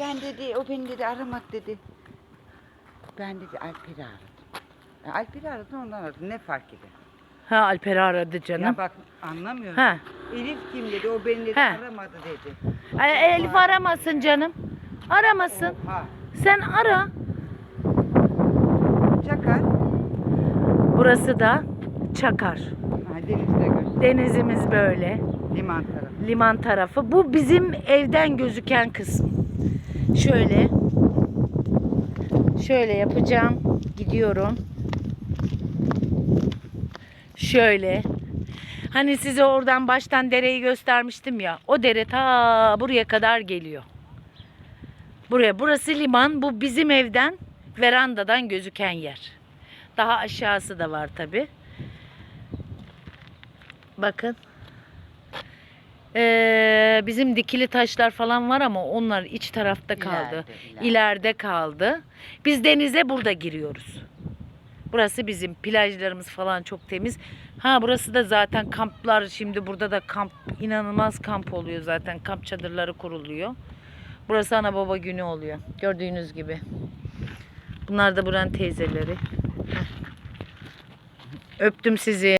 ben dedi o beni dedi aramadı dedi. Ben dedi Alper'i aradım. Ya Alper'i aradım ondan aradım ne fark eder? Ha Alper'i aradı canım. Ya bak anlamıyorum. Ha. Elif kim dedi o beni dedi He. aramadı dedi. Ay, Elif aramasın canım. Aramasın. Ha. Sen ara. Çakar. Burası da Çakar. Ha, denizde göster. Denizimiz böyle. Liman tarafı. Liman tarafı. Bu bizim evden gözüken kısım. Şöyle. Şöyle yapacağım. Gidiyorum. Şöyle. Hani size oradan baştan dereyi göstermiştim ya. O dere ta buraya kadar geliyor. Buraya. Burası liman. Bu bizim evden verandadan gözüken yer. Daha aşağısı da var tabi. Bakın. Ee, bizim dikili taşlar falan var ama onlar iç tarafta kaldı. İleride, ileride. İleride kaldı. Biz denize burada giriyoruz. Burası bizim plajlarımız falan çok temiz. Ha burası da zaten kamplar şimdi burada da kamp inanılmaz kamp oluyor zaten. Kamp çadırları kuruluyor. Burası ana baba günü oluyor. Gördüğünüz gibi. Bunlar da buranın teyzeleri. Öptüm sizi.